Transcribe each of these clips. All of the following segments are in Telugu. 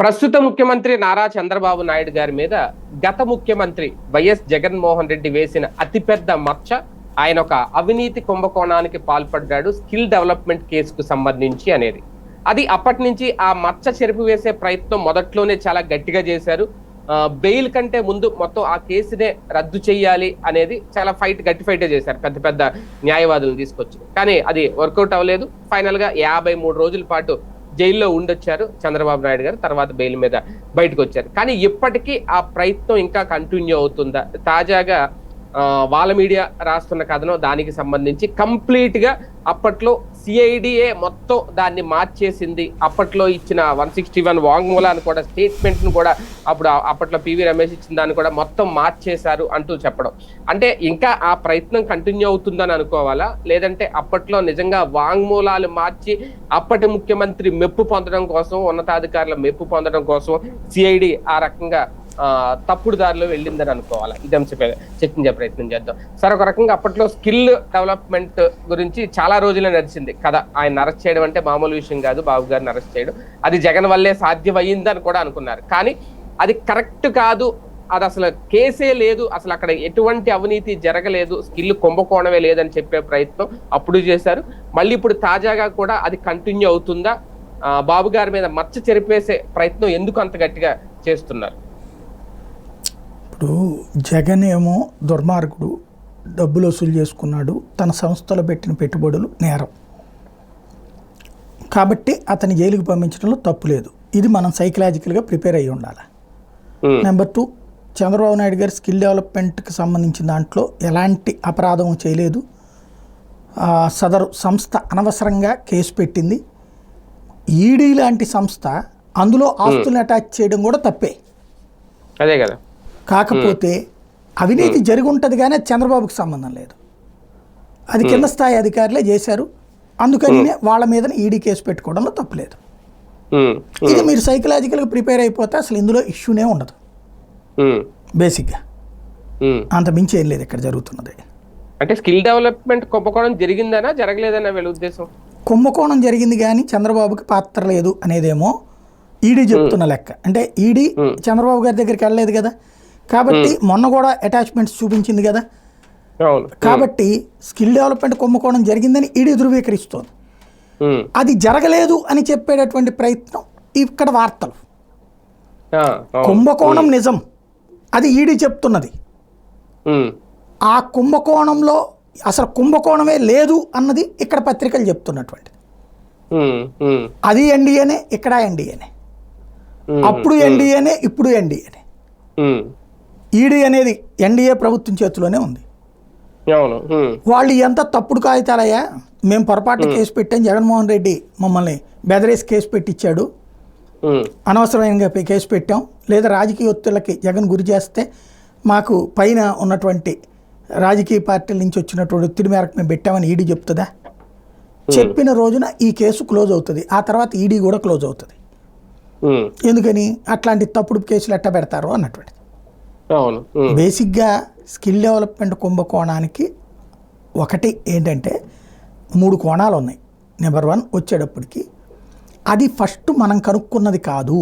ప్రస్తుత ముఖ్యమంత్రి నారా చంద్రబాబు నాయుడు గారి మీద గత ముఖ్యమంత్రి వైఎస్ జగన్మోహన్ రెడ్డి వేసిన అతిపెద్ద మచ్చ. ఆయన ఒక అవినీతి కుంభకోణానికి పాల్పడ్డాడు స్కిల్ డెవలప్మెంట్ కేసుకు సంబంధించి అనేది. అది అప్పటి నుంచి ఆ మచ్చ చెరుపు వేసే ప్రయత్నం మొదట్లోనే చాలా గట్టిగా చేశారు. బెయిల్ కంటే ముందు మొత్తం ఆ కేసునే రద్దు చేయాలి అనేది చాలా ఫైట్ గట్టి ఫైటే చేశారు పెద్ద పెద్ద న్యాయవాదులను తీసుకొచ్చి. కానీ అది వర్కౌట్ అవ్వలేదు. ఫైనల్గా యాభై మూడు రోజుల పాటు జైల్లో ఉండొచ్చారు చంద్రబాబు నాయుడు గారు తర్వాత బెయిల్ మీద బయటకు వచ్చారు. కానీ ఇప్పటికీ ఆ ప్రయత్నం ఇంకా కంటిన్యూ అవుతుందా? తాజాగా వాళ్ళ మీడియా రాస్తున్న కథనం దానికి సంబంధించి కంప్లీట్గా అప్పట్లో సిఐడిఏ మొత్తం దాన్ని మార్చేసింది. అప్పట్లో ఇచ్చిన వన్ సిక్స్టీ వన్ వాంగ్మూలాన్ని కూడా స్టేట్మెంట్ను కూడా అప్పుడు అప్పట్లో పివి రమేష్ ఇచ్చిన దాన్ని కూడా మొత్తం మార్చేశారు అంటూ చెప్పడం. అంటే ఇంకా ఆ ప్రయత్నం కంటిన్యూ అవుతుందని అనుకోవాలా? లేదంటే అప్పట్లో నిజంగా వాంగ్మూలాలు మార్చి అప్పటి ముఖ్యమంత్రి మెప్పు పొందడం కోసం ఉన్నతాధికారుల మెప్పు పొందడం కోసం సిఐడి ఆ రకంగా తప్పుడు దారిలో వెళ్ళిందని అనుకోవాలి? ఇది అంశపై చర్చించే ప్రయత్నం చేద్దాం. సరే ఒక రకంగా అప్పట్లో స్కిల్ డెవలప్మెంట్ గురించి చాలా రోజులే నడిచింది. కదా ఆయన అరెస్ట్ చేయడం అంటే మామూలు విషయం కాదు బాబు గారిని అరెస్ట్ చేయడం. అది జగన్ వల్లే సాధ్యమయ్యిందని కూడా అనుకున్నారు. కానీ అది కరెక్ట్ కాదు అది అసలు కేసే లేదు అసలు అక్కడ ఎటువంటి అవినీతి జరగలేదు స్కిల్ కుంభకోణమే లేదని చెప్పే ప్రయత్నం అప్పుడు చేశారు. మళ్ళీ ఇప్పుడు తాజాగా కూడా అది కంటిన్యూ అవుతుందా? బాబు గారి మీద మచ్చ చెరిపేసే ప్రయత్నం ఎందుకు అంత గట్టిగా చేస్తున్నారు? ఇప్పుడు జగన్ ఏమో దుర్మార్గుడు డబ్బులు వసూలు చేసుకున్నాడు తన సంస్థలో పెట్టిన పెట్టుబడులు నేరం. కాబట్టి అతని జైలుకి పంపించడంలో తప్పు లేదు. ఇది మనం సైకలాజికల్గా ప్రిపేర్ అయ్యి ఉండాలి. నెంబర్ టూ చంద్రబాబు నాయుడు గారి స్కిల్ డెవలప్మెంట్కి సంబంధించిన దాంట్లో ఎలాంటి అపరాధం చేయలేదు. సదరు సంస్థ అనవసరంగా కేసు పెట్టింది. ఈడీ లాంటి సంస్థ అందులో ఆస్తుల్ని అటాచ్ చేయడం కూడా తప్పే. అదే కదా. కాకపోతే అవినీతి జరిగి ఉంటుంది కానీ చంద్రబాబుకి సంబంధం లేదు. అది కింద స్థాయి అధికారులే చేశారు. అందుకని వాళ్ళ మీద ఈడీ కేసు పెట్టుకోవడంలో తప్పులేదు ఇది మీరు సైకలాజికల్గా ప్రిపేర్ అయిపోతే అసలు ఇందులో ఇష్యూనే ఉండదు. బేసిక్గా. అంత మించి ఏం లేదు ఇక్కడ జరుగుతున్నది. అంటే స్కిల్ డెవలప్మెంట్ కుంభకోణం జరిగిందనా జరగలేదనా వీళ్ళ ఉద్దేశం? కుంభకోణం జరిగింది కానీ చంద్రబాబుకి పాత్ర లేదు అనేదేమో ఈడీ చెప్తున్న లెక్క. అంటే ఈడీ చంద్రబాబు గారి దగ్గరికి వెళ్ళలేదు కదా. కాబట్టి మొన్న కూడా అటాచ్మెంట్స్ చూపించింది కదా. కాబట్టి స్కిల్ డెవలప్మెంట్ కుంభకోణం జరిగిందని ఈడీ ధృవీకరిస్తోంది. అది జరగలేదు అని చెప్పేటటువంటి ప్రయత్నం ఇక్కడ వార్తలు. కుంభకోణం నిజం. అది ఈడీ చెప్తున్నది. ఆ కుంభకోణంలో అసలు కుంభకోణమే లేదు అన్నది ఇక్కడ పత్రికలు చెప్తున్నటువంటి. అది ఎన్డీఏనే ఇక్కడ ఎన్డీఏనే. అప్పుడు ఎన్డీఏనే ఇప్పుడు ఎన్డీఏనే. ఈడీ అనేది ఎన్డీఏ ప్రభుత్వం చేతిలోనే ఉంది. వాళ్ళు ఎంత తప్పుడు కాగితాలయ్యా మేము పొరపాటు కేసు పెట్టాం జగన్మోహన్ రెడ్డి మమ్మల్ని బెదరేసి కేసు పెట్టించాడు అనవసరమైన కేసు పెట్టాం. లేదా రాజకీయ ఒత్తిళ్ళకి జగన్ గురి చేస్తే మాకు పైన ఉన్నటువంటి రాజకీయ పార్టీల నుంచి వచ్చినటువంటి ఒత్తిడి మేరకు మేము పెట్టామని ఈడీ చెప్తుందా? చెప్పిన రోజున ఈ కేసు క్లోజ్ అవుతుంది. ఆ తర్వాత ఈడీ కూడా క్లోజ్ అవుతుంది. ఎందుకని? అట్లాంటి తప్పుడు కేసులు ఎట్ట పెడతారు ఉమ్, బేసిక్గా స్కిల్ డెవలప్మెంట్ కుంభకోణానికి ఒకటి ఏంటంటే మూడు కోణాలు ఉన్నాయి. నెంబర్ వన్ వచ్చేటప్పటికి అది ఫస్ట్ మనం కనుక్కున్నది కాదు.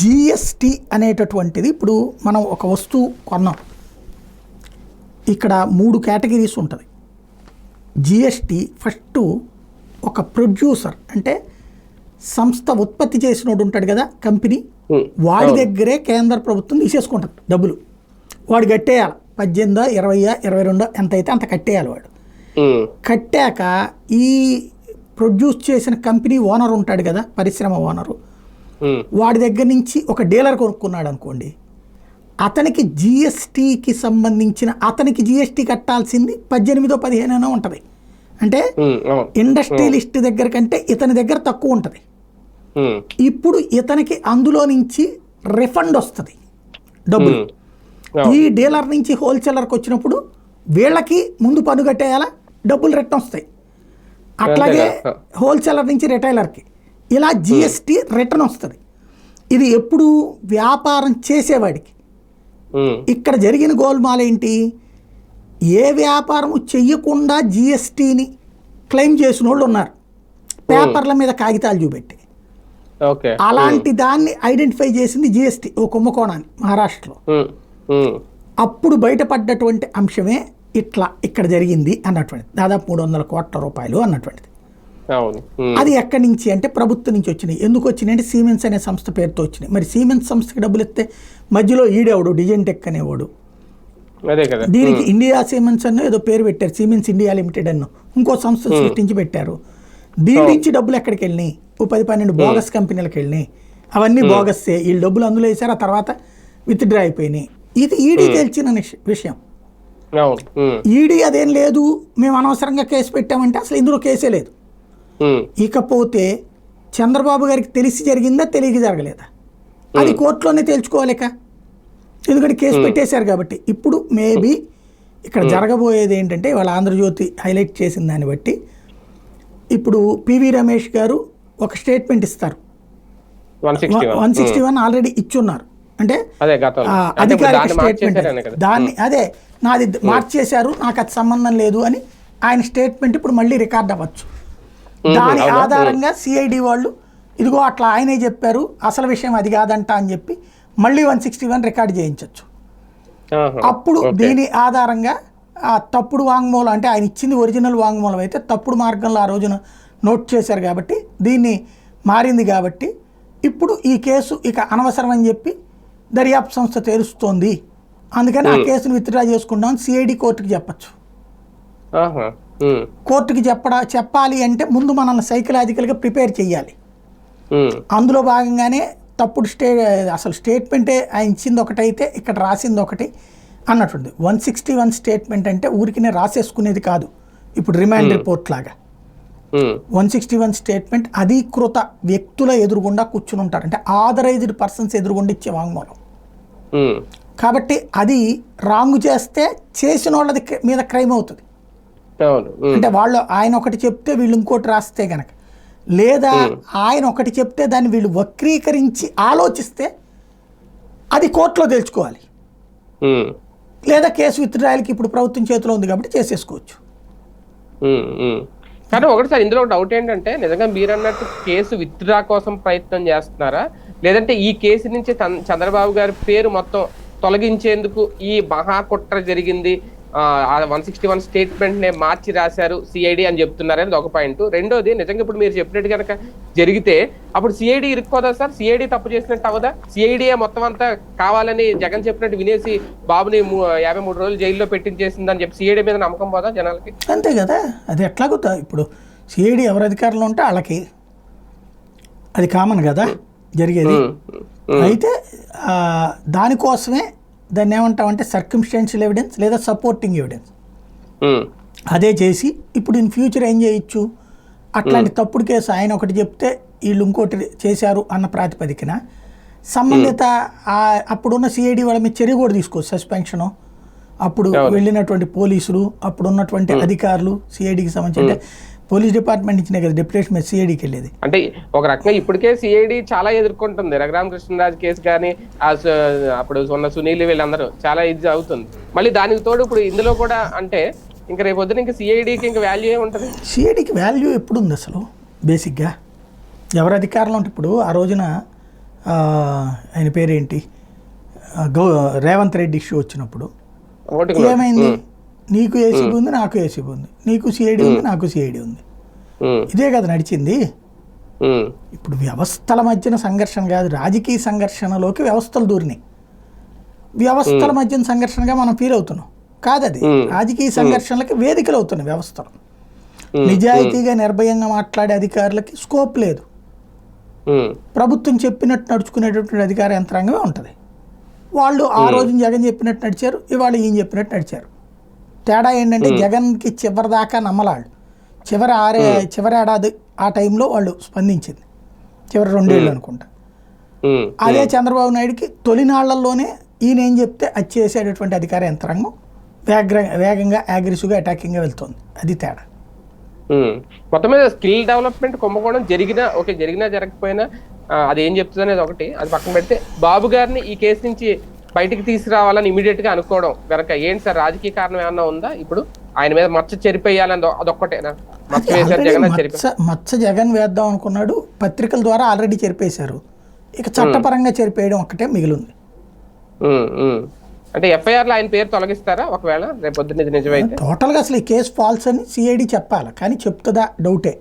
జిఎస్టి అనేటటువంటిది ఇప్పుడు మనం ఒక వస్తువు కొన్నాం. ఇక్కడ మూడు కేటగిరీస్ ఉంటుంది. జిఎస్టి ఫస్ట్ ఒక ప్రొడ్యూసర్ అంటే సంస్థ ఉత్పత్తి చేసినోడు ఉంటాడు కదా కంపెనీ వాడి దగ్గరే కేంద్ర ప్రభుత్వం తీసేసుకుంటుంది డబ్బులు. వాడు కట్టేయాలి. పద్దెనిమిదో ఇరవైయా ఇరవై రెండో ఎంత అయితే అంత కట్టేయాలి వాడు. కట్టాక ఈ ప్రొడ్యూస్ చేసిన కంపెనీ ఓనర్ ఉంటాడు కదా పరిశ్రమ ఓనరు. వాడి దగ్గర నుంచి ఒక డీలర్ కొనుక్కున్నాడు అనుకోండి అతనికి జిఎస్టీకి సంబంధించిన అతనికి జిఎస్టీ కట్టాల్సింది పద్దెనిమిదో పదిహేనో ఉంటుంది. అంటే ఇండస్ట్రియలిస్ట్ దగ్గర కంటే ఇతని దగ్గర తక్కువ ఉంటుంది. ఇప్పుడు ఇతనికి అందులో నుంచి రిఫండ్ వస్తుంది డబ్బులు. ఈ డీలర్ నుంచి హోల్సేలర్కి వచ్చినప్పుడు వీళ్ళకి ముందు పన్ను కట్టేయాలా? డబ్బులు రిటర్న్ వస్తాయి. అట్లాగే. హోల్సేలర్ నుంచి రిటైలర్కి ఇలా జిఎస్టీ రిటర్న్ వస్తుంది. ఇది ఎప్పుడు వ్యాపారం చేసేవాడికి. ఇక్కడ జరిగిన గోల్మాల్ ఏంటి? ఏ వ్యాపారము చెయ్యకుండా జిఎస్టీని క్లెయిమ్ చేసిన వాళ్ళు ఉన్నారు పేపర్ల మీద కాగితాలు చూపెట్టి. అలాంటి దాన్ని ఐడెంటిఫై చేసింది జిఎస్టీ ఓ కుంభకోణాన్ని మహారాష్ట్రలో. అప్పుడు బయటపడ్డటువంటి అంశమే ఇట్లా ఇక్కడ జరిగింది అన్నటువంటిది. దాదాపు మూడు వందల కోట్ల రూపాయలు అన్నటువంటిది. అది ఎక్కడి నుంచి అంటే ప్రభుత్వం నుంచి వచ్చినాయి. ఎందుకు వచ్చినాయి అంటే సీమెన్స్ అనే సంస్థ పేరుతో వచ్చినాయి. మరి సీమెన్స్ సంస్థకి డబ్బులు ఇస్తే మధ్యలో ఈడేవాడు? డిజైన్ టెక్ అనేవాడు దీనికి ఇండియా సీమెన్స్ అన్న ఏదో పేరు పెట్టారు. సీమెన్స్ ఇండియా లిమిటెడ్ అన్న. ఇంకో సంస్థ సృష్టించి పెట్టారు. దీని నుంచి డబ్బులు ఎక్కడికి వెళ్ళినాయి? ఓ పది పన్నెండు బోగస్ కంపెనీలకు వెళ్ళినాయి. అవన్నీ బోగస్సే వీళ్ళు డబ్బులు అందులో వేసారు ఆ తర్వాత విత్డ్రా అయిపోయినాయి. ఇది ఈడీ తెలిసిన నిష్- విషయం. అవును. ఉమ్, ఈడీ అదేం లేదు. మేము అనవసరంగా కేసు పెట్టామంటే అసలు ఇందులో కేసే లేదు. ఇకపోతే చంద్రబాబు గారికి తెలిసి జరిగిందా తెలియక జరగలేదా? అది కోర్టులోనే తేల్చుకోవాలిక? ఎందుకంటే కేసు పెట్టేశారు కాబట్టి. ఇప్పుడు మేబీ ఇక్కడ జరగబోయేది ఏంటంటే వాళ్ళ ఆంధ్రజ్యోతి హైలైట్ చేసిన దాన్ని బట్టి ఇప్పుడు పివి రమేష్ గారు ఒక స్టేట్మెంట్ ఇస్తారు. One sixty one. ఆల్రెడీ ఇచ్చున్నారు. అంటే అధికారిక స్టేట్మెంట్ దాన్ని అదే నాది మార్చేశారు నాకు అది సంబంధం లేదు అని ఆయన స్టేట్మెంట్ ఇప్పుడు మళ్ళీ రికార్డ్ అవ్వచ్చు. దాని? ఆధారంగా సిఐడి వాళ్ళు ఇదిగో అట్లా ఆయనే చెప్పారు అసలు విషయం అది కాదంట అని చెప్పి మళ్ళీ వన్ సిక్స్టీ వన్ రికార్డ్ చేయించవచ్చు అప్పుడు. దీని ఆధారంగా తప్పుడు వాంగ్మూలం అంటే ఆయన ఇచ్చింది ఒరిజినల్ వాంగ్మూలం అయితే తప్పుడు మార్గంలో ఆ రోజున నోట్ చేశారు కాబట్టి దీన్ని మారింది కాబట్టి ఇప్పుడు ఈ కేసు ఇక అనవసరం అని చెప్పి దర్యాప్తు సంస్థ తెలుస్తోంది. అందుకని ఆ కేసును విత్డ్రా చేసుకుంటామని సిఐడి కోర్టుకి చెప్పచ్చు. కోర్టుకి చెప్పడా చెప్పాలి అంటే ముందు మనల్ని సైకలాజికల్గా ప్రిపేర్ చేయాలి అందులో భాగంగానే తప్పుడు స్టే అసలు స్టేట్మెంటే ఆయన ఇచ్చింది ఒకటైతే ఇక్కడ రాసింది ఒకటి. అన్నట్టుంది. వన్ సిక్స్టీ వన్ స్టేట్మెంట్ అంటే ఊరికినే రాసేసుకునేది కాదు. ఇప్పుడు రిమాండ్ రిపోర్ట్ లాగా. వన్ సిక్స్టీ వన్ స్టేట్మెంట్ అధీకృత వ్యక్తుల ఎదురుగుండా కూర్చుని ఉంటారు. అంటే ఆథరైజ్డ్ పర్సన్స్ ఎదురుగుండా ఇచ్చే వాంగ్మూలం. కాబట్టి అది రాంగ్ చేస్తే చేసిన వాళ్ళది మీద క్రైమ్ అవుతుంది. అంటే వాళ్ళు ఆయన ఒకటి చెప్తే వీళ్ళు ఇంకోటి రాస్తే గనక. లేదా ఆయన ఒకటి చెప్తే దాన్ని వీళ్ళు వక్రీకరించి ఆలోచిస్తే అది కోర్టులో తెలుసుకోవాలి లేదా కేసు విత్డ్రాయల్కి ఇప్పుడు ప్రభుత్వం చేతిలో ఉంది కాబట్టి చేసేసుకోవచ్చు. కానీ ఒకటి సార్ ఇందులో డౌట్ ఏంటంటే నిజంగా మీరు అన్నట్టు కేసు విత్డ్రా కోసం ప్రయత్నం చేస్తున్నారా? లేదంటే ఈ కేసు నుంచి చంద్రబాబు గారి పేరు మొత్తం తొలగించేందుకు ఈ మహాకుట్ర జరిగింది వన్ సిక్స్టీ వన్ స్టేట్మెంట్ నే మార్చి రాశారు సిఐడి అని చెప్తున్నారు అనేది ఒక పాయింట్. రెండోది నిజంగా ఇప్పుడు మీరు చెప్పినట్టు కనుక జరిగితే అప్పుడు సిఐడి ఇరుక్కోదా సార్? సిఐడి తప్పు చేసినట్టు అవదా సిఐడి మొత్తం అంతా కావాలని జగన్ చెప్పినట్టు వినేసి బాబుని యాభై మూడు రోజులు జైల్లో పెట్టించేసిందని చెప్పి సిఐడి మీద నమ్మకం పోదా జనాలకి? అంతే కదా? అది ఎట్లాగో ఇప్పుడు సిఐడి ఎవరు అధికారంలో ఉంటే వాళ్ళకి. అది కామన్ కదా జరిగేది. అయితే దానికోసమే దాన్ని ఏమంటామంటే సర్కమ్స్టాన్షియల్ ఎవిడెన్స్ లేదా సపోర్టింగ్ ఎవిడెన్స్ అదే చేసి ఇప్పుడు ఇన్ ఫ్యూచర్ ఏం చేయొచ్చు? అట్లాంటి తప్పుడు కేసు ఆయన ఒకటి చెప్తే వీళ్ళు ఇంకోటి చేశారు అన్న ప్రాతిపదికన. సంబంధిత అప్పుడున్న సిఐడి వాళ్ళ మీద చర్య కూడా తీసుకోవచ్చు సస్పెన్షను అప్పుడు వెళ్ళినటువంటి పోలీసులు అప్పుడు ఉన్నటువంటి అధికారులు సిఐడికి సంబంధించి అంటే పోలీస్ డిపార్ట్మెంట్ ఇచ్చినాయి కదా డెప్యుటేషన్ మీద సిఐడికి వెళ్ళేది. అంటే ఒక రకంగా ఇప్పటికే సిఐడి చాలా ఎదుర్కొంటుంది. రఘురామ కృష్ణరాజు కేసు కానీ అప్పుడు ఉన్న సునీల్ వీళ్ళందరూ చాలా ఇది అవుతుంది. మళ్ళీ దానికి తోడు ఇప్పుడు ఇందులో కూడా అంటే ఇంకా రేపు పొద్దున ఇంకా సిఐడికి ఇంకా వాల్యూ ఏమి ఉంటుంది? సిఐడికి వాల్యూ ఎప్పుడు ఉంది అసలు? బేసిక్గా ఎవరు అధికారంలో ఉంటే ఇప్పుడు ఆ రోజున ఆయన పేరేంటి? గౌ రేవంత్ రెడ్డి ఇష్యూ వచ్చినప్పుడు. ఏమైంది? నీకు ఏసీబీ ఉంది నాకు ఏసీబీ ఉంది. నీకు సిఐడి ఉంది నాకు సిఐడి ఉంది. ఇదే కదా నడిచింది. ఇప్పుడు వ్యవస్థల మధ్యన సంఘర్షణ కాదు రాజకీయ సంఘర్షణలోకి వ్యవస్థలు దూరినాయి. వ్యవస్థల మధ్యన సంఘర్షణగా మనం ఫీల్ అవుతున్నాం. కాదది. రాజకీయ సంఘర్షణలకి వేదికలు అవుతున్నాయి వ్యవస్థలు. నిజాయితీగా నిర్భయంగా మాట్లాడే అధికారులకి స్కోప్ లేదు. ప్రభుత్వం చెప్పినట్టు నడుచుకునేటటువంటి అధికార యంత్రాంగమే ఉంటుంది. వాళ్ళు ఆ రోజు జగన్ చెప్పినట్టు నడిచారు ఇవాళ ఈయన చెప్పినట్టు నడిచారు. తేడా ఏంటంటే జగన్కి చివరి దాకా నమ్మలాళ్ళు. చివరి ఆరే చివరి ఏడాది ఆ టైంలో వాళ్ళు స్పందించింది. చివరి రెండేళ్ళు అనుకుంటా. అదే చంద్రబాబు నాయుడుకి తొలినాళ్ళలోనే ఈయన ఏం చెప్తే అది చేసేటటువంటి అధికార యంత్రాంగం వేగ వేగంగా అగ్రెసివ్గా అటాకింగ్గా వెళ్తుంది. అది తేడా. మొత్తం మీద స్కిల్ డెవలప్మెంట్ కుంభకోణం జరిగినా ఓకే జరిగినా జరగకపోయినా అది ఏం చెప్తుంది అనేది ఒకటి. అది పక్కన పెడితే బాబు గారిని ఈ కేసు నుంచి బయటికి తీసుకురావాలని ఇమీడియట్గా అనుకోవడం వెనక. ఏంటి సార్ రాజకీయ కారణం ఏమన్నా ఉందా? ఇప్పుడు ఆయన మీద మచ్చ చెరిపేయాలని అదొక్కటేనా? మచ్చ జగన్ వేద్దాం అనుకున్నాడు. పత్రికల ద్వారా ఆల్రెడీ చెరిపేశారు. ఇక చట్టపరంగా చెరిపేయడం ఒక్కటే మిగిలింది. అంటే ఎఫ్ఐఆర్లో ఆయన పేరు తొలగిస్తారా? ఒకవేళ రేపు పొద్దున్న ఇది నిజమైతే. టోటల్గా అసలు ఈ కేసు ఫాల్స్ అని సిఐడి చెప్పాలి. కానీ చెప్తుందా? డౌటే.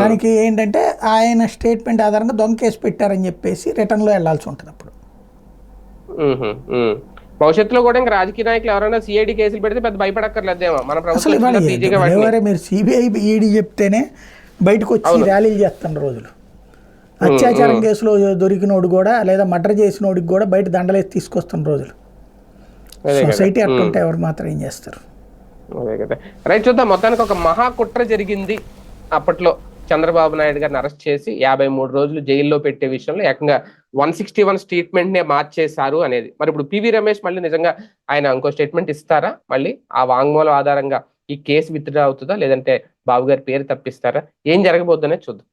దానికి ఏంటంటే ఆయన స్టేట్మెంట్ ఆధారంగా దొంగ కేసు పెట్టారని చెప్పేసి రిటర్న్లో వెళ్ళాల్సి ఉంటుంది అప్పుడు. భవిష్యత్తులో కూడా ఇంకా రాజకీయ నాయకులు ఎవరైనా సిఐడి కేసులు పెడితే పెద్ద భయపడక్కర్లేదేమో మన ప్రభుత్వం మీరు సిబిఐ ఈడీ చెప్తేనే బయటకు వచ్చి ర్యాలీలు చేస్తున్న రోజులు. అత్యాచారం కేసులో దొరికినోడు కూడా లేదా మర్డర్ చేసినోడికి కూడా బయట దండలేసి తీసుకొస్తున్న రోజులు. సొసైటీ అట్టుంటే ఎవరు మాత్రం ఏం చేస్తారు? రైట్ చూద్దాం. మొత్తానికి ఒక మహా కుట్ర జరిగింది అప్పట్లో. చంద్రబాబు నాయుడు గారిని అరెస్ట్ చేసి యాభై మూడు రోజులు జైల్లో పెట్టే విషయంలో ఏకంగా వన్ సిక్స్టీ వన్ స్టేట్మెంట్ నే మార్చేశారు అనేది. మరి ఇప్పుడు పివి రమేష్ మళ్ళీ నిజంగా ఆయన ఇంకో స్టేట్మెంట్ ఇస్తారా? మళ్ళీ ఆ వాంగ్మూలం ఆధారంగా ఈ కేసు విత్డ్రా అవుతుందా? లేదంటే బాబు గారి పేరు తప్పిస్తారా? ఏం జరగబోద్దనే చూద్దాం.